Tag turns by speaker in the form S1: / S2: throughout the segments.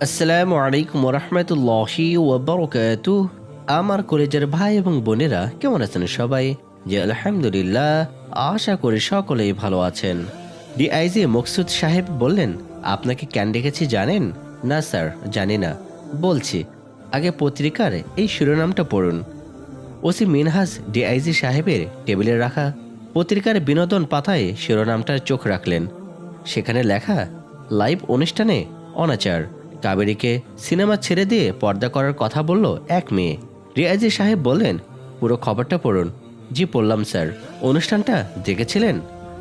S1: আসসালামু আলাইকুম রহমতুল্লাহি ওবরকাতু আমার কলেজের ভাই এবং বোনেরা কেমন আছেন সবাই? যে আলহামদুলিল্লাহ। আশা করি সকলেই ভালো আছেন। ডিআইজি মকসুদ সাহেব বললেন, আপনাকে কেন ডেকেছি জানেন? না, স্যার, জানি না। বলছি, আগে পত্রিকার এই শিরোনামটা পড়ুন। ওসি মিনহাজ ডিআইজি সাহেবের টেবিলে রাখা পত্রিকার বিনোদন পাতায় শিরোনামটার চোখ রাখলেন। সেখানে লেখা, লাইভ অনুষ্ঠানে অনাচার। কাবেরীকে সিনেমা ছেড়ে দিয়ে পর্দা করার কথা বলল এক মেয়ে। রিয়াজি সাহেব বললেন, পুরো খবরটা পড়ুন। জি, পড়লাম, স্যার। অনুষ্ঠানটা দেখেছিলেন?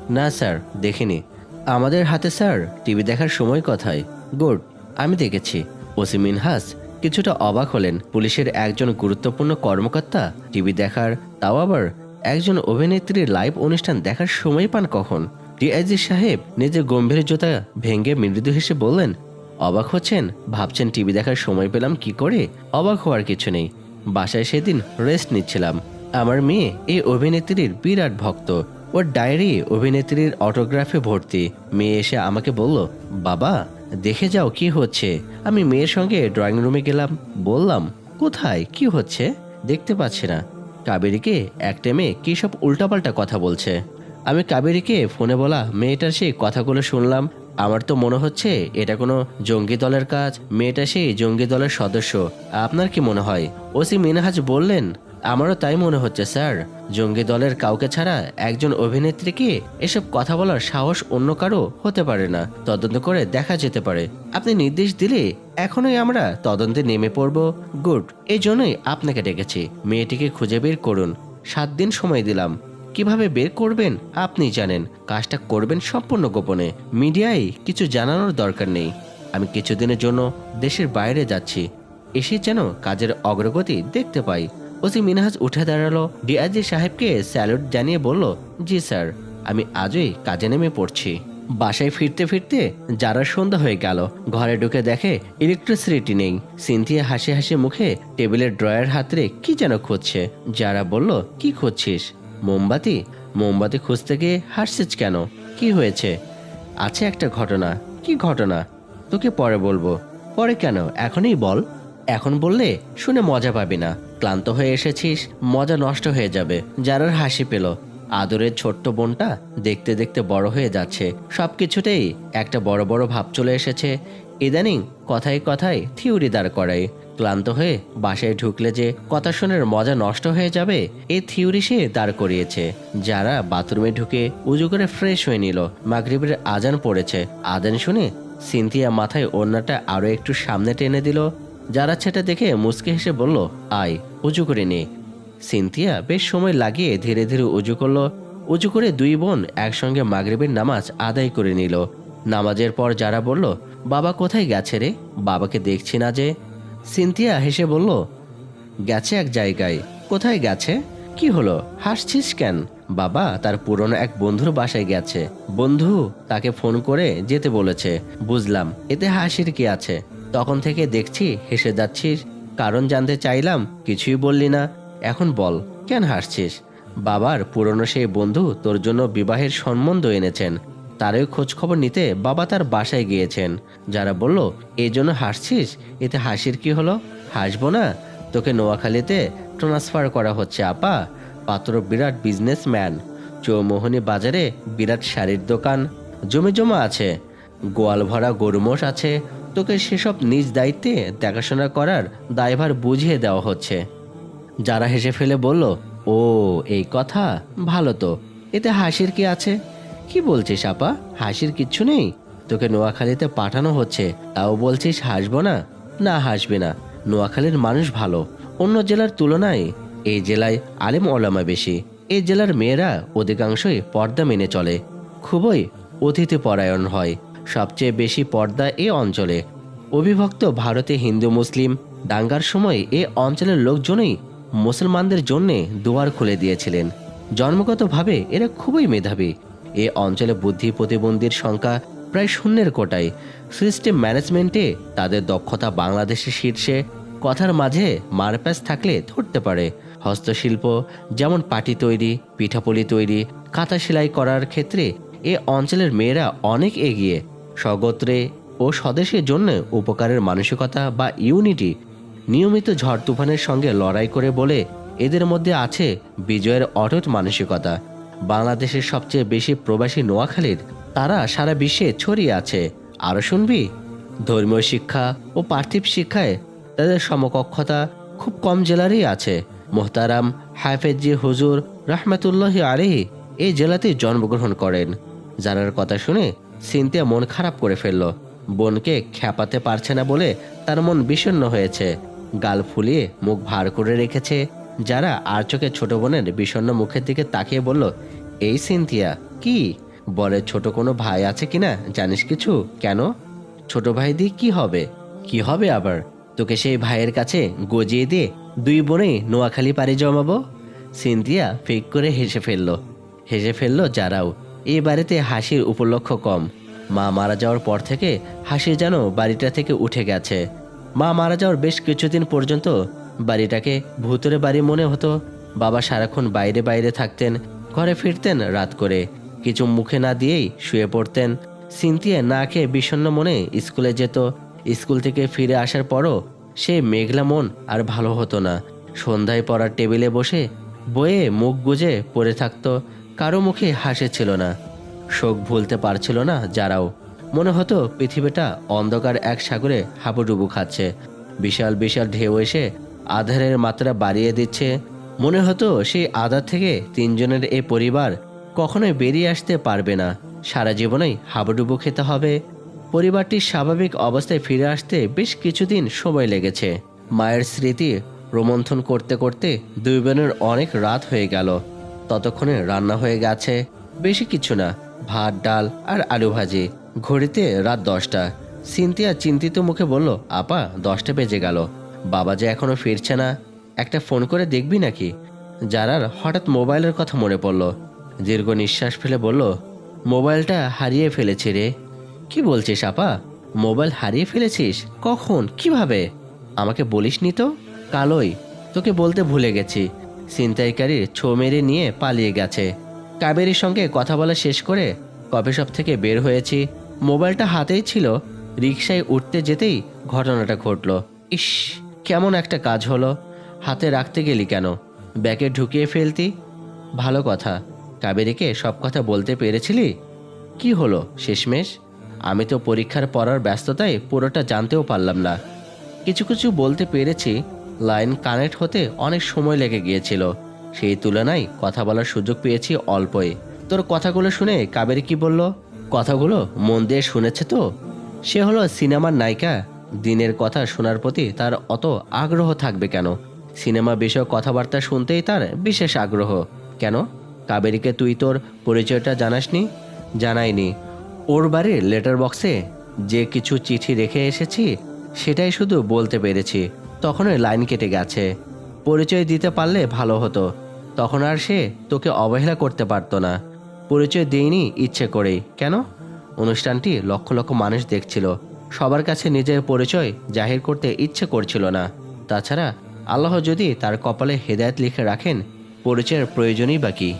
S1: না, স্যার, দেখিনি। আমাদের হাতে, স্যার, টিভি দেখার সময় কথায় গুড, আমি দেখেছি। ওসি মিনহাস, কিছুটা অবাক হলেন। পুলিশের একজন গুরুত্বপূর্ণ কর্মকর্তা টিভি দেখার, তাও আবার একজন অভিনেত্রীর লাইভ অনুষ্ঠান দেখার সময় পান কখন? ডিআইজি সাহেব নিজের গম্ভীর্যতা ভেঙে মৃদু হেসে বললেন অবাক হচ্ছেন? ভাবছেন টিভি দেখার সময় পেলাম কি করে? অবাক হওয়ার কিছু নেই। বাসায় সেদিন রেস্ট নিচ্ছিলাম। আমার মেয়ে এই অভিনেত্রীর বিরাট ভক্ত। ওর ডায়েরি অভিনেত্রীর অটোগ্রাফে ভর্তি। মেয়ে এসে আমাকে বলল, বাবা, দেখে যাও কি হচ্ছে। আমি মেয়ের সঙ্গে ড্রয়িং রুমে গেলাম। বললাম, কোথায়? কি হচ্ছে? দেখতে পাচ্ছি না। কাবেরীকে একটা মেয়ে কী সব উল্টাপাল্টা কথা বলছে। আমি কাবেরীকে ফোনে বলা, মেয়েটার সেই কথাগুলো শুনলাম আমার তো মনে হচ্ছে এটা কোনো জঙ্গি দলের কাজ। মেয়েটা সেই জঙ্গি দলের সদস্য। আপনার কি মনে হয়? ওসি মিনহাজ বললেন, আমারও তাই মনে হচ্ছে, স্যার। জঙ্গি দলের কাউকে ছাড়া একজন অভিনেত্রীকে এসব কথা বলার সাহস অন্য কারও হতে পারে না। তদন্ত করে দেখা যেতে পারে। আপনি নির্দেশ দিলে এখনই আমরা তদন্তে নেমে পড়ব। গুড, এই জন্যই আপনাকে ডেকেছি। মেয়েটিকে খুঁজে বের করুন। সাত দিন সময় দিলাম। কীভাবে বের করবেন আপনি জানেন। কাজটা করবেন সম্পূর্ণ গোপনে। মিডিয়ায় কিছু জানানোর দরকার নেই। আমি কিছুদিনের জন্য দেশের বাইরে যাচ্ছি। এসে যেন কাজের অগ্রগতি দেখতে পাই। ওসি মিনহাজ উঠে দাঁড়াল। ডিআইজি সাহেবকে স্যালুট জানিয়ে বলল, জি স্যার, আমি আজই কাজে নেমে পড়ছি। বাসায় ফিরতে ফিরতে যারা সন্ধ্যা হয়ে গেল, ঘরে ঢুকে দেখে ইলেকট্রিসিটি নেই। সিনথিয়া হাসি হাসি মুখে টেবিলের ড্রয়ার হাতরে কি যেন খুঁজছে। যারা বলল, কি খুঁজছিস? মোমবাতি? মোমবাতি খুঁজতে গিয়ে হাসছিস কেন? কি হয়েছে? আছে একটা ঘটনা। কি ঘটনা? তোকে পরে বলব। পরে কেন? এখনই বল। এখন বললে শুনে মজা পাবি না। ক্লান্ত হয়ে এসেছিস, মজা নষ্ট হয়ে যাবে। যারার হাসি পেল। আদরের ছোট্ট বোনটা দেখতে দেখতে বড় হয়ে যাচ্ছে। সব কিছুতেই একটা বড় বড় ভাব চলে এসেছে। ইদানিং কথায় কথায় থিওরি দাঁড় করায়। ক্লান্ত হয়ে বাসায় ঢুকলে যে কথা শোনার মজা নষ্ট হয়ে যাবে এই থিওরি সে দাঁড় করিয়েছে। যারা বাথরুমে ঢুকে উজু করে ফ্রেশ হয়ে নিল, মাগরিবের আজান পড়েছে। আজান শুনে সিনথিয়া মাথায় ওড়নাটা আরও একটু সামনে টেনে দিল। যারা সেটা দেখে মুচকে হেসে বলল, আয়, উজু করে নে। সিনথিয়া বেশ সময় লাগিয়ে ধীরে ধীরে উজু করল। উজু করে দুই বোন একসঙ্গে মাগরিবের নামাজ আদায় করে নিল। নামাজের পর যারা বলল, বাবা কোথায় গেছে রে? বাবাকে দেখছি না যে। সিনথিয়া হেসে বলল, গেছে এক জায়গায়। কোথায় গেছে? কি হলো? হাসছিস কেন? বাবা, তার পুরনো এক বন্ধুর বাসায় গেছে। বন্ধু তাকে ফোন করে যেতে বলেছে। বুঝলাম, এতে হাসির কি আছে? তখন থেকে দেখছি, হেসে যাচ্ছিস। কারণ জানতে চাইলাম, কিছুই বললি না। এখন বল, কেন হাসছিস? বাবার পুরনো সেই বন্ধু তোর জন্য বিবাহের সম্বন্ধ এনেছেন। তারই খোঁজ খবর নিতে বাবা তার বাসায় গিয়েছেন। যারা বলল এই জন্য হাসছিস? এতে হাসির কি হলো? হাসবো না। তোকে নোয়াখালীতে ট্রান্সফার করা হচ্ছে, আপা। পাত্র বিরাট বিজনেসম্যান চৌমোহনী বাজারে বিরাট শাড়ির দোকান। জমি জমা আছে। গোয়াল ভরা গরুমোষ আছে। তোকে সেসব নিজ দায়িত্বে দেখাশোনা করার দায়ভার বুঝিয়ে দেওয়া হচ্ছে। যারা হেসে ফেলে বলল, ও, এই কথা? ভালো তো। এতে হাসির কি আছে? কি বলছিস, আপা? হাসির কিচ্ছু নেই? তোকে নোয়াখালীতে পাঠানো হচ্ছে, তাও বলছিস হাসবো না? না, হাসবে না। নোয়াখালীর মানুষ ভালো, অন্য জেলার তুলনায় এই জেলায় আলেম ওলামা বেশি। এই জেলার মেয়েরা অধিকাংশই পর্দা মেনে চলে, খুবই অতিথি পরায়ণ হয়। সবচেয়ে বেশি পর্দা এ অঞ্চলে। অবিভক্ত ভারতে হিন্দু, মুসলিম, দাঙ্গার সময় এ অঞ্চলের লোকজনই মুসলমানদের জন্যে দুয়ার খুলে দিয়েছিলেন। জন্মগতভাবে এরা খুবই মেধাবী। এ অঞ্চলে বুদ্ধি প্রতিবন্ধীর সংখ্যা প্রায় শূন্যের কোটায়। সিস্টেম ম্যানেজমেন্টে তাদের দক্ষতা বাংলাদেশের শীর্ষে। কথার মাঝে মারপ্যাচ থাকলে ধরতে পারে। হস্তশিল্প, যেমন পাটি তৈরি, পিঠাপুলি তৈরি কাঁথা সেলাই করার ক্ষেত্রে এ অঞ্চলের মেয়েরা অনেক এগিয়ে। স্বগোত্রে ও স্বদেশের জন্য উপকারের মানসিকতা বা ইউনিটি নিয়মিত ঝড় তুফানের সঙ্গে লড়াই করে বলে এদের মধ্যে আছে বিজয়ের অটুট মানসিকতা। বাংলাদেশের সবচেয়ে বেশি প্রবাসী নোয়াখালীর, তারা সারা বিশ্বে ছড়িয়ে আছে। আরও শুনবি? ধর্মীয় শিক্ষা ও পার্থিব শিক্ষায় তাদের সমকক্ষতা খুব কম জেলারই আছে। মোহতারাম হাফেজি হুজুর রহমতুল্লাহ আলিহি এই জেলাতেই জন্মগ্রহণ করেন। জানার কথা শুনে সিনতিয়া মন খারাপ করে ফেলল। বোনকে খ্যাপাতে পারছে না বলে তার মন বিষণ্ণ হয়েছে। গাল ফুলিয়ে মুখ ভার করে রেখেছে। যারা আর চোখে ছোট বোনের বিষণ্ণ মুখের দিকে তাকিয়ে বলল, এই সিনথিয়া, কি? বলে, ছোট কোনো ভাই আছে কিনা? জানিস কিছু? কেন? ছোট ভাই দিয়ে কি হবে? কি হবে আবার? তোকে সেই ভাইয়ের কাছে গজিয়ে দিয়ে দুই বোনেই নোয়াখালী পাড়ি জমাবো? সিনথিয়া ফেক করে হেসে ফেলল। হেসে ফেলল যারাও। এই বাড়িতে হাসির উপলক্ষ কম। মা মারা যাওয়ার পর থেকে হাসি যেন বাড়িটা থেকে উঠে গেছে। মা মারা যাওয়ার বেশ কিছুদিন পর্যন্ত বাড়িটাকে ভূতরে বাড়ি মনে হতো। বাবা সারাক্ষণ বাইরে বাইরে থাকতেন, ঘরে ফিরতেন রাত করে। কিছু মুখে না দিয়েই শুয়ে পড়তেন। সিনথিয়া না খেয়ে বিষণ্ণ মনে স্কুলে যেত। স্কুল থেকে ফিরে আসার পরও সে মেঘলা মন আর ভালো হতো না। সন্ধ্যায় পড়ার টেবিলে বসে বইয়ে মুখ গুজে পড়ে থাকতো। কারও মুখে হাসি ছিল না। শোক ভুলতে পারছিল না যারাও। মনে হতো পৃথিবীটা অন্ধকার এক সাগরে হাবুডুবু খাচ্ছে। বিশাল বিশাল ঢেউ এসে আধারের মাত্রা বাড়িয়ে দিচ্ছে। মনে হতো সেই আধার থেকে তিনজনের এই পরিবার কখনোই বেরিয়ে আসতে পারবে না। সারা জীবনেই হাবুডুবু খেতে হবে। পরিবারটির স্বাভাবিক অবস্থায় ফিরে আসতে বেশ কিছুদিন সময় লেগেছে। মায়ের স্মৃতি রোমন্থন করতে করতে দুই বোনের অনেক রাত হয়ে গেল। ততক্ষণে রান্না হয়ে গেছে। বেশি কিছু না, ভাত, ডাল আর আলু ভাজি। ঘড়িতে রাত দশটা। সিনতিয়া চিন্তিত মুখে বলল, আপা, দশটা বেজে গেল। বাবা যে এখনও ফিরছে না, একটা ফোন করে দেখবি নাকি? যারার হঠাৎ মোবাইলের কথা মনে পড়ল। দীর্ঘ নিঃশ্বাস ফেলে বলল, মোবাইলটা হারিয়ে ফেলেছি রে। কি বলছিস আপা? মোবাইল হারিয়ে ফেলেছিস? কখন? কীভাবে? আমাকে বলিসনি তো? কালই। তোকে বলতে ভুলে গেছি। ছিনতাইকারীর ছো মেরে নিয়ে পালিয়ে গেছে। কাবেরীর সঙ্গে কথা বলা শেষ করে কফি শপ থেকে বের হয়েছি। মোবাইলটা হাতেই ছিল। রিক্সায় উঠতে যেতেই ঘটনাটা ঘটলো। ইস! কেমন একটা কাজ হলো? হাতে রাখতে গেলি কেন? ব্যাগে ঢুকিয়ে ফেলতি? ভালো কথা। কাবেরীকে সব কথা বলতে পেরেছিলি? কি হলো শেষমেশ? আমি তো পরীক্ষার পড়ার ব্যস্ততায় পুরোটা জানতেও পারলাম না। কিছু কিছু বলতে পেরেছি, লাইন কানেক্ট হতে অনেক সময় লেগে গিয়েছিল। সেই তুলনায় কথা বলার সুযোগ পেয়েছি অল্পই। তোর কথাগুলো শুনে কাবেরী কি বলল? কথাগুলো মন দিয়ে শুনেছে তো? সে হলো সিনেমার নায়িকা দিনের কথা শোনার প্রতি তার অত আগ্রহ থাকবে কেন? সিনেমা বিষয়ক কথাবার্তা শুনতেই তার বিশেষ আগ্রহ। কেন? কাবেরীকে তুই তোর পরিচয়টা জানাসনি? জানাইনি। ওর বাড়ির লেটার বক্সে যে কিছু চিঠি রেখে এসেছি, সেটাই শুধু বলতে পেরেছি। তখনই লাইন কেটে গেছে। পরিচয় দিতে পারলে ভালো হতো। তখন আর সে তোকে অবহেলা করতে পারতো না। পরিচয় দেইনি ইচ্ছে করেই। কেন? অনুষ্ঠানটি লক্ষ লক্ষ মানুষ দেখছিল। সবার কাছে নিজের পরিচয় জাহির করতে ইচ্ছে করছিল না। তাছাড়া আল্লাহ যদি তার কপালে হেদায়েত লিখে রাখেন, পরিচয়ের প্রয়োজনই বা কী?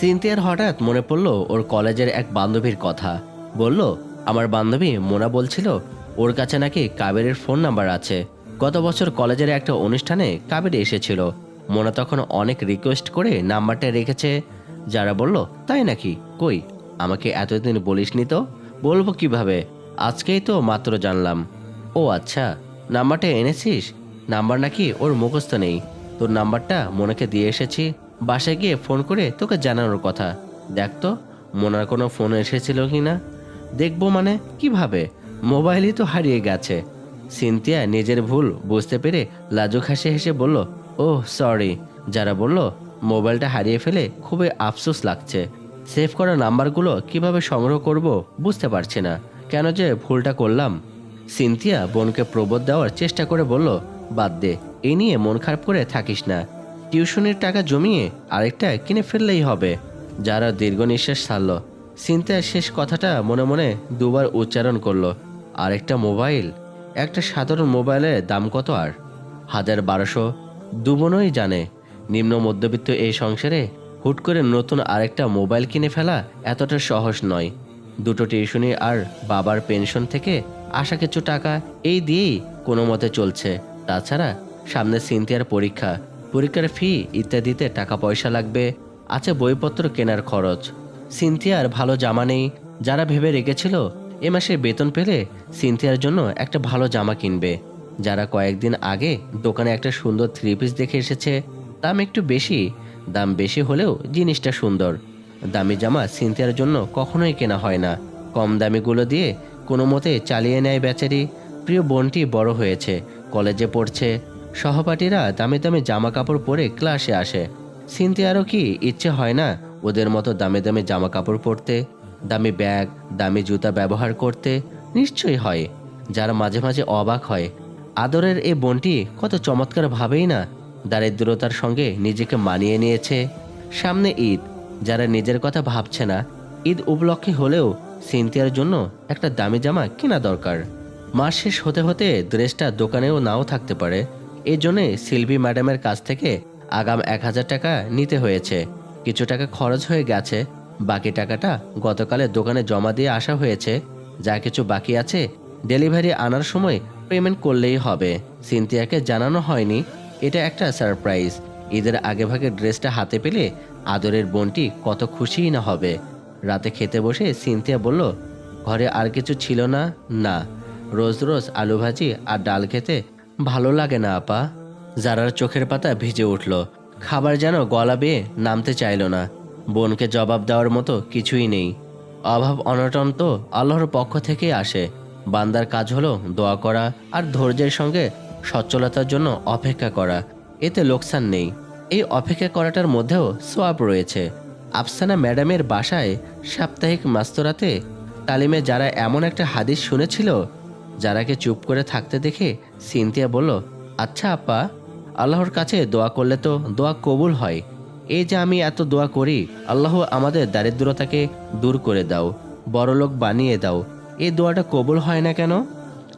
S1: সিনথিয়ার হঠাৎ মনে পড়ল ওর কলেজের এক বান্ধবীর কথা। বলল, আমার বান্ধবী মোনা বলছিল, ওর কাছে নাকি কাবেরের ফোন নাম্বার আছে। গত বছর কলেজের একটা অনুষ্ঠানে কাবের এসেছিল। মোনা তখন অনেক রিকোয়েস্ট করে নাম্বারটা রেখেছে। যারা বলল, তাই নাকি? কই, আমাকে এতদিন বলিসনি তো? বলব কীভাবে? আজকেই তো মাত্র জানলাম। ও আচ্ছা নাম্বারটা এনেছিস? নাম্বার নাকি ওর মুখস্থ নেই। তোর নাম্বারটা মোনাকে দিয়ে এসেছি, বাসায় গিয়ে ফোন করে তোকে জানানোর কথা। দেখ তো, মোনার কোনো ফোন এসেছিল কি না? দেখব মানে কীভাবে? মোবাইলই তো হারিয়ে গেছে। সিনথিয়া নিজের ভুল বুঝতে পেরে লাজুক হাসি হেসে বলল ও সরি। যারা বলল, মোবাইলটা হারিয়ে ফেলে খুবই আফসোস লাগছে। সেভ করা নাম্বারগুলো কীভাবে সংগ্রহ করব বুঝতে পারছি না। কেন যে ভুলটা করলাম? সিনথিয়া বোনকে প্রবোধ দেওয়ার চেষ্টা করে বলল, বাদ দে এই নিয়ে মন খারাপ করে থাকিস না। টিউশনের টাকা জমিয়ে আরেকটা কিনে ফেললেই হবে। যারা দীর্ঘ নিঃশ্বাস ছাড়ল সিনথিয়া শেষ কথাটা মনে মনে দুবার উচ্চারণ করল, আরেকটা মোবাইল? একটা সাধারণ মোবাইলের দাম কত আর? হাজার বারোশো। দুবনই জানে, নিম্ন মধ্যবিত্ত এই সংসারে হুট করে নতুন আরেকটা মোবাইল কিনে ফেলা এতটা সহজ নয়। দুটো টিউশনি আর বাবার পেনশন থেকে আসা কিছু টাকা এই দিয়েই কোনো মতে চলছে। তাছাড়া সামনে সিনথিয়ার পরীক্ষা, পরীক্ষার ফি ইত্যাদিতে টাকা পয়সা লাগবে, আছে বইপত্র কেনার খরচ। সিনথিয়ার ভালো জামা নেই, যারা ভেবে রেখেছিল এ মাসে বেতন পেলে সিনথিয়ার জন্য একটা ভালো জামা কিনবে। যারা কয়েকদিন আগে দোকানে একটা সুন্দর থ্রি পিস দেখে এসেছে, দাম একটু বেশি, দাম বেশি হলেও জিনিসটা সুন্দর। দামি জামা সিনথিয়ার জন্য কখনোই কেনা হয় না। কম দামিগুলো দিয়ে কোনো মতে চালিয়ে নেয় বেচারি। প্রিয় বোনটি বড় হয়েছে, কলেজে পড়ছে। সহপাঠীরা দামি দামি জামা কাপড় পরে ক্লাসে আসে। সিনথিয়ারও কি ইচ্ছে হয় না ওদের মতো দামি দামি জামা কাপড় পরতে? দামি ব্যাগ, দামি জুতা ব্যবহার করতে? নিশ্চয়ই হয়, যারা মাঝে মাঝে অবাক হয়। আদরের এই বোনটি কত চমৎকার ভাবেই না দারিদ্রতার সঙ্গে নিজেকে মানিয়ে নিয়েছে। সামনে ঈদ যারা নিজের কথা ভাবছে না, ঈদ উপলক্ষে হলেও সিনথিয়ার জন্য একটা দামি জামা কেনা দরকার। মাস শেষ হতে হতে ড্রেসটা দোকানেও নাও থাকতে পারে। এই জন্যে সিলভি ম্যাডামের কাছ থেকে আগাম এক হাজার টাকা নিতে হয়েছে। কিছু টাকা খরচ হয়ে গেছে। বাকি টাকাটা গতকালে দোকানে জমা দিয়ে আসা হয়েছে। যা কিছু বাকি আছে, ডেলিভারি আনার সময় পেমেন্ট করলেই হবে। সিনথিয়াকে জানানো হয়নি। এটা একটা সারপ্রাইজ। ঈদের আগেভাগে ড্রেসটা হাতে পেলে আদরের বোনটি কত খুশিই না হবে। রাতে খেতে বসে সিনথিয়া বলল, ঘরে আর কিছু ছিল না? না। রোজ রোজ আলু ভাজি আর ডাল খেতে ভালো লাগে না, আপা। জারার চোখের পাতা ভিজে উঠল। খাবার যেন গলা বেয়ে নামতে চাইল না। বোনকে জবাব দেওয়ার মতো কিছুই নেই। অভাব অনটন তো আল্লাহর পক্ষ থেকেই আসে। বান্দার কাজ হলো দোয়া করা আর ধৈর্যের সঙ্গে সচ্ছলতার জন্য অপেক্ষা করা। এতে লোকসান নেই। এই অপেক্ষা করাটার মধ্যেও সোয়াব রয়েছে। আফসানা ম্যাডামের বাসায় সাপ্তাহিক মাস্তরাতে তালিমে যারা এমন একটা হাদিস শুনেছিল, যারাকে চুপ করে থাকতে দেখে সিনথিয়া বলল আচ্ছা আপা, আল্লাহর কাছে দোয়া করলে তো দোয়া কবুল হয়। এই যে আমি এত দোয়া করি, আল্লাহ আমাদের দারিদ্রতাকে দূর করে দাও, বড়লোক বানিয়ে দাও। এই দোয়াটা কবুল হয় না কেন?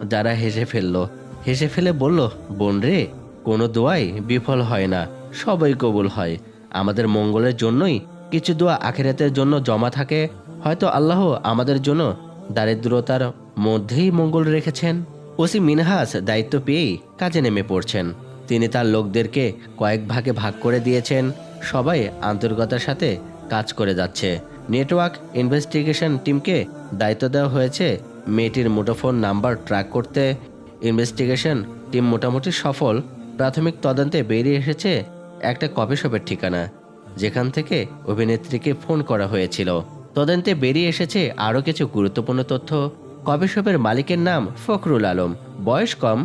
S1: যারা হেসে ফেলল। হেসে ফেলে বলল, বোন রে, কোনো দোয়াই বিফল হয় না। সবই কবুল হয়। আমাদের মঙ্গলের জন্যই কিছু দোয়া আখেরাতের জন্য জমা থাকে। হয়তো আল্লাহ আমাদের জন্য দারিদ্রতার মধ্যেই মঙ্গল রেখেছেন। ওসি মিনহাস দায়িত্ব পেয়েই কাজে নেমে পড়ছেন। তিনি তার লোকদেরকে কয়েক ভাগে ভাগ করে দিয়েছেন। সবাই আন্তরিকতার সাথে কাজ করে যাচ্ছে। নেটওয়ার্ক ইনভেস্টিগেশন টিমকে দায়িত্ব দেওয়া হয়েছে মেয়েটির মুঠোফোন নাম্বার ট্র্যাক করতে। ইনভেস্টিগেশন টিম মোটামুটি সফল। প্রাথমিক তদন্তে বেরিয়ে এসেছে একটা কফি শপের ঠিকানা, যেখান থেকে অভিনেত্রীকে ফোন করা হয়েছিল। তদন্তে বেরিয়ে এসেছে আরও কিছু গুরুত্বপূর্ণ তথ্য। কফি শপের মালিকের নাম ফখরুল আলম। বয়স কম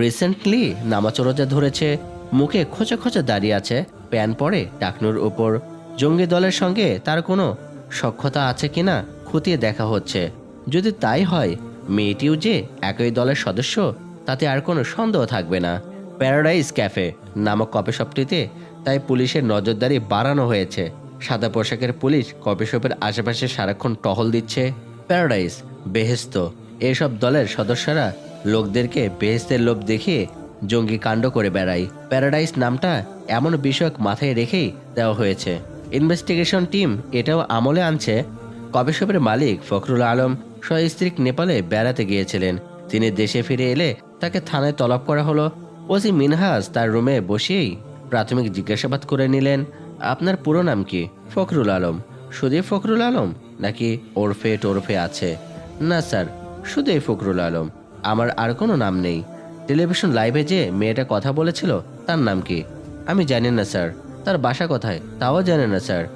S1: রিসেন্টলি নামাচরজা ধরেছে, মুখে খোঁচা খোঁচা দাঁড়িয়ে আছে, প্যান পরে টাকনুর উপর জঙ্গি দলের সঙ্গে তার কোনো সক্ষতা আছে কিনা খতিয়ে দেখা হচ্ছে। যদি তাই হয়, মেয়েটিও যে একই দলের সদস্য, তাতে আর কোনো সন্দেহ থাকবে না। প্যারাডাইজ ক্যাফে নামক কফি শপটিতে তাই পুলিশের নজরদারি বাড়ানো হয়েছে। সাদা পোশাকের পুলিশ কফি শপের আশেপাশে সারাক্ষণ টহল দিচ্ছে। প্যারাডাইজ বেহেস্ত। এসব দলের সদস্যরা লোকদেরকে বেহেস্তের লোভ দেখিয়ে জঙ্গি কাণ্ড করে বেড়ায়। প্যারাডাইস নামটা এমন বিষয়ক মাথায় রেখেই দেওয়া হয়েছে। ইনভেস্টিগেশন টিম এটাও আমলে আনছে। কফি শপের মালিক ফখরুল আলম সস্ত্রীক নেপালে বেড়াতে গিয়েছিলেন। তিনি দেশে ফিরে এলে তাকে থানায় তলব করা হলো। ওসি মিনহাজ তার রুমে বসেই প্রাথমিক জিজ্ঞাসাবাদ করে নিলেন, আপনার পুরো নাম কি? ফখরুল আলম। শুধুই ফখরুল আলম? নাকি ওরফে টোরফে আছে? না স্যার শুধুই ফখরুল আলম। আমার আর কোনো নাম নেই। টেলিভিশন লাইভে যে মেয়েটা কথা বলেছিল, তার নাম কি? আমি জানি না স্যার। তার বাসা কোথায়? তাও জানে না স্যার।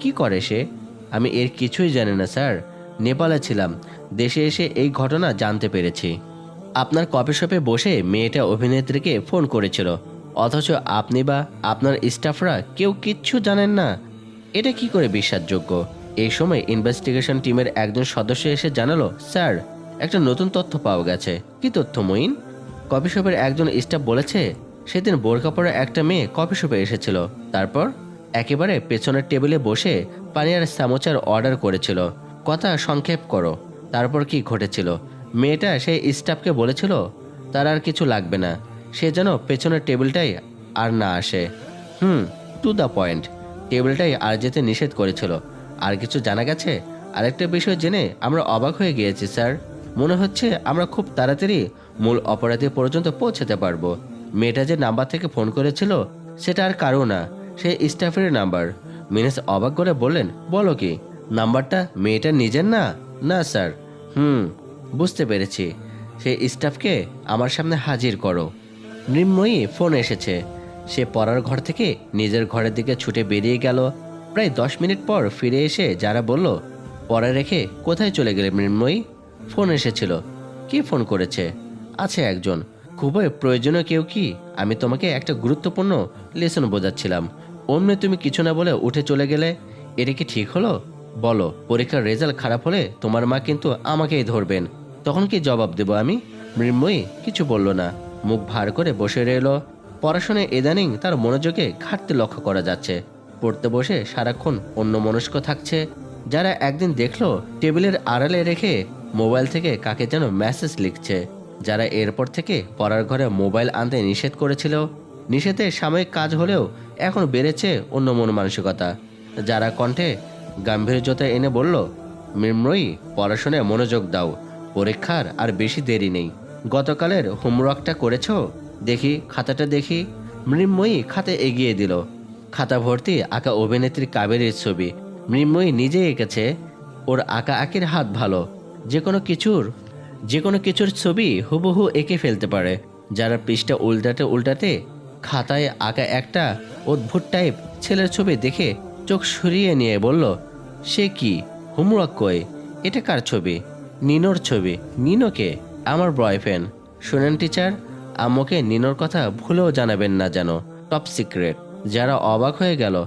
S1: কি করে সে? আমি এর কিছুই জানি না স্যার। নেপালে ছিলাম। দেশে এসে এই ঘটনা জানতে পেরেছি। আপনার কফি শপে বসে মেয়েটা অভিনেত্রীকে ফোন করেছিল। অথচ আপনি বা আপনার স্টাফরা কেউ কিচ্ছু জানেন না। এটা কি করে বিশ্বাসযোগ্য? এই সময় ইনভেস্টিগেশন টিমের একজন সদস্য এসে জানালো, স্যার, একটা নতুন তথ্য পাওয়া গেছে। কি তথ্য মইন কফি শপের একজন স্টাফ বলেছে, সেদিন বোরকা পরা একটা মেয়ে কফি শপে এসেছিল। তারপর একেবারে পেছনের টেবিলে বসে পানিয়ার সামোচার অর্ডার করেছিল। কথা সংক্ষেপ করো। তারপর কি ঘটেছিল? মেয়েটা সেই স্টাফকে বলেছিল, তার আর কিছু লাগবে না। সে যেন পেছনের টেবিলটাই আর না আসে। হুম টু দ্য পয়েন্ট টেবিলটাই আর যেতে নিষেধ করেছিল। আর কিছু জানা গেছে? আরেকটা বিষয় জেনে আমরা অবাক হয়ে গিয়েছি, স্যার। মনে হচ্ছে আমরা খুব তাড়াতাড়ি মূল অপরাধী পর্যন্ত পৌঁছাতে পারব। মেয়েটা যে নাম্বার থেকে ফোন করেছিল, সেটা আর কারও না, সে স্টাফের নাম্বার। মিনেস অবাক করে বললেন, বলো কি, নাম্বারটা মেয়েটার নিজের না? না, স্যার। হুম বুঝতে পেরেছি। সেই স্টাফকে আমার সামনে হাজির করো। মৃন্ময়ী ফোন এসেছে। সে পড়ার ঘর থেকে নিজের ঘরের দিকে ছুটে বেরিয়ে গেল। প্রায় দশ মিনিট পর ফিরে এসে যারা বলল, পড়া রেখে কোথায় চলে গেলে মৃন্ময়ী ফোন এসেছিল। কে ফোন করেছে? আছে একজন। খুবই প্রয়োজনীয় কেউ কি? আমি তোমাকে একটা গুরুত্বপূর্ণ লেসন বোঝাচ্ছিলাম। অমনি তুমি কিছু না বলে উঠে চলে গেলে। এটা কি ঠিক হলো? বলো, পরীক্ষার রেজাল্ট খারাপ হলে তোমার মা কিন্তু আমাকেই ধরবেন। তখন কি জবাব দেব আমি? মৃন্ময়ী, কিছু বলল না। মুখ ভার করে বসে রইল। পড়াশোনায় ইদানিং তার মনোযোগে ঘাটতি লক্ষ্য করা যাচ্ছে। পড়তে বসে সারাক্ষণ অন্য মনস্ক থাকছে। যারা একদিন দেখল, টেবিলের আড়ালে রেখে মোবাইল থেকে কাকে যেন মেসেজ লিখছে। যারা এরপর থেকে পড়ার ঘরে মোবাইল আনতে নিষেধ করেছিল। নিষেধে সাময়িক কাজ হলেও এখন বেড়েছে অন্য মন মানসিকতা। যারা কণ্ঠে গাম্ভীর্যতা এনে বলল, মৃন্ময়ী, পড়াশোনায় মনোযোগ দাও। পরীক্ষার আর বেশি দেরি নেই। গতকালের হোমওয়ার্কটা করেছ? দেখি, খাতাটা দেখি। মৃন্ময়ী খাতে এগিয়ে দিল। খাতা ভর্তি আঁকা অভিনেত্রী কাবেরীর ছবি। মৃন্ময়ী নিজে এঁকেছে। ওর আঁকা আঁকির হাত ভালো। যে কোনো কিছুর, যে কোনো কিছুর ছবি হুবহু এঁকে ফেলতে পারে। যারা পৃষ্ঠা উল্টাতে উল্টাতে খাতায় আঁকা একটা অদ্ভুত টাইপ ছেলের ছবি দেখে চোখ সরিয়ে নিয়ে বলল, সে কি? হোমওয়ার্ক কই? এটা কার ছবি? নিনোর ছবি। নিনোকে? আমার বয়ফ্রেন্ড শুনেন টিচার আম্মুকে নিনোর কথা ভুলেও জানাবেন না যেন। টপ সিক্রেট যারা অবাক হয়ে গেল,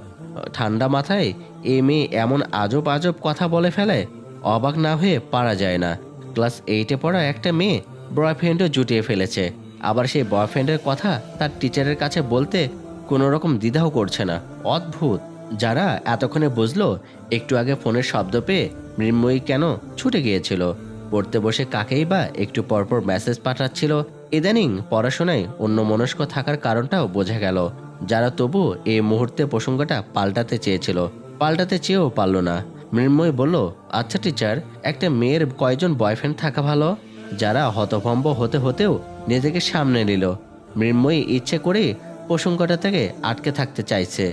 S1: ঠান্ডা মাথায় এ মেয়ে এমন আজব আজব কথা বলে ফেলে, অবাক না হয়ে পারা যায় না। ক্লাস এইটে পড়া একটা মেয়ে বয়ফ্রেন্ডও জুটিয়ে ফেলেছে। আবার সেই বয়ফ্রেন্ডের কথা তার টিচারের কাছে বলতে কোনো রকম দ্বিধাও করছে না। অদ্ভুত। যারা এতক্ষণে বুঝলো একটু আগে ফোনের শব্দ পেয়ে মৃন্ময়ী কেন ছুটে গিয়েছিল? পড়তে বসে কাকেই বা একটু পরপর মেসেজ পাঠাচ্ছিল? ইদানিং পড়াশোনায় অন্য মনস্ক থাকার কারণটাও বোঝা গেল। যারা তবু এই মুহূর্তে প্রসঙ্গটা পাল্টাতে চেয়েছিল, পাল্টাতে চেয়েও পারল না। মৃন্ময় বলল আচ্ছা টিচার একটা মেয়ের কয়জন বয়ফ্রেন্ড থাকা ভালো? যারা হতভম্ব হতে হতেও নিজেকে সামনে নিল। মৃন্ময়ী ইচ্ছে করে প্রসঙ্গটা থেকে আটকে থাকতে চাইছে।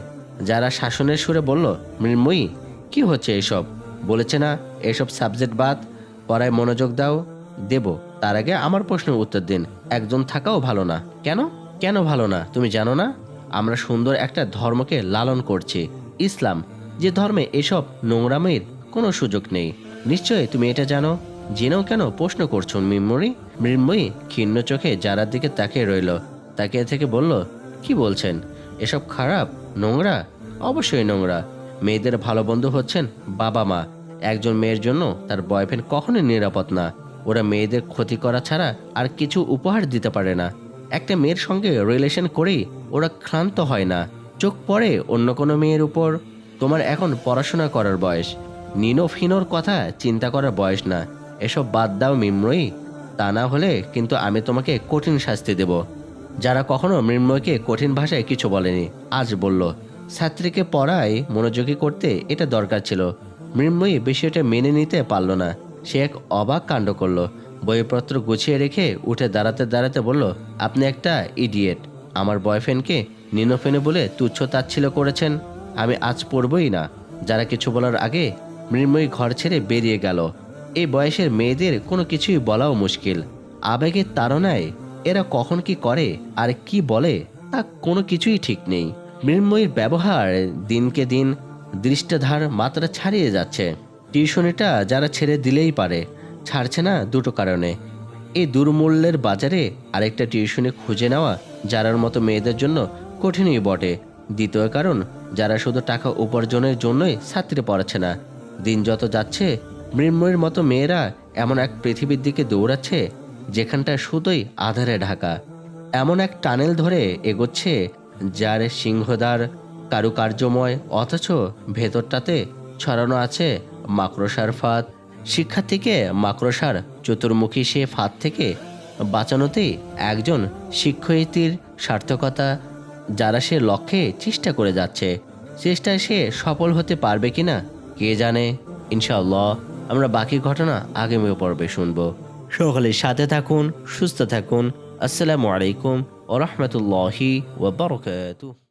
S1: যারা শাসনের সুরে বলল, মৃন্ময়ী কি হচ্ছে এসব? বলেছে না, এসব সাবজেক্ট বাদ, পড়ায় মনোযোগ দাও। দেব, তার আগে আমার প্রশ্নের উত্তর দিন। একজন থাকাও ভালো না। কেন? কেন ভালো না? তুমি জানো না? আমরা সুন্দর একটা ধর্মকে লালন করছি। ইসলাম, যে ধর্মে এসব নোংরামির কোনো সুযোগ নেই। নিশ্চয়ই তুমি এটা জানো? জেনেও কেন প্রশ্ন করছ মৃন্ময়ী মৃন্ময়ী ক্ষীণ চোখে যারার দিকে তাকিয়ে রইল। তাকিয়ে থেকে বলল, কি বলছেন? এসব খারাপ? নোংরা? অবশ্যই নোংরা। মেয়েদের ভালো বন্ধু হচ্ছেন বাবা মা। একজন মেয়ের জন্য তার বয়ফ্রেন্ড কখনোই নিরাপদ না। ওরা মেয়েদের ক্ষতি করা ছাড়া আর কিছু উপহার দিতে পারে না। একটা মেয়ের সঙ্গে রিলেশন করেই ওরা ক্লান্ত হয় না। চোখ পড়ে অন্য কোনো মেয়ের উপর। তোমার এখন পড়াশোনা করার বয়স। নিনো ফিনোর কথা চিন্তা করার বয়স না। এসব বাদ দাও মিমরই। তা না হলে কিন্তু আমি তোমাকে কঠিন শাস্তি দেব। যারা কখনো মৃন্ময়কে কঠিন ভাষায় কিছু বলেনি, আজ বলল ছাত্রীকে পড়ায় মনোযোগী করতে এটা দরকার ছিল। মৃন্ময়ী বিষয়টা মেনে নিতে পারল না। সে এক অবাক কাণ্ড করল। বইপত্র গুছিয়ে রেখে উঠে দাঁড়াতে দাঁড়াতে বলল, আপনি একটা ইডিয়েট আমার বয়ফ্রেন্ডকে নিনোফেনে বলে তুচ্ছ তাচ্ছিল করেছেন। আমি আজ পড়বই না। যারা কিছু বলার আগে মৃন্ময়ী ঘর ছেড়ে বেরিয়ে গেল। এই বয়সের মেয়েদের কোনো কিছুই বলাও মুশকিল। আবেগের তাড়নায় এরা কখন কি করে আর কি বলে তা কোনো কিছুই ঠিক নেই। মৃন্ময়ীর ব্যবহার দিনকে দিন দৃষ্টধার মাত্রা ছাড়িয়ে যাচ্ছে। টিউশনিটা যারা ছেড়ে দিলেই পারে, ছাড়ছে না দুটো কারণে। এই দুর্মূল্যের বাজারে আরেকটা টিউশনি খুঁজে নেওয়া যারার মতো মেয়েদের জন্য কঠিনই বটে। দ্বিতীয় কারণ, যারা শুধু টাকা উপার্জনের জন্যই ছাত্রী পড়াচ্ছে না। দিন যত যাচ্ছে, মৃন্ময়ের মতো মেয়েরা এমন এক পৃথিবীর দিকে দৌড়াচ্ছে, যেখানটা শুধুই আধারে ঢাকা। এমন এক টানেল ধরে এগোচ্ছে যার সিংহদার কারুকার্যময়, অথচ ভেতরটাতে ছড়ানো আছে মাকড়সার ফাঁদ। শিক্ষার্থীকে মাকড়সার চতুর্মুখী সে ফাঁদ থেকে বাঁচানোতেই একজন শিক্ষয়িত্রীর সার্থকতা, যারা সে লক্ষ্যে চেষ্টা করে যাচ্ছে, চেষ্টায় সে সফল হতে পারবে কিনা, কে জানে? ইনশাআল্লাহ, আমরা বাকি ঘটনা আগামী পর্বে শুনব। সকলের সাথে থাকুন, সুস্থ থাকুন। আসসালামু আলাইকুম। ও রহমতুল্লাহি ওবরকাতুহ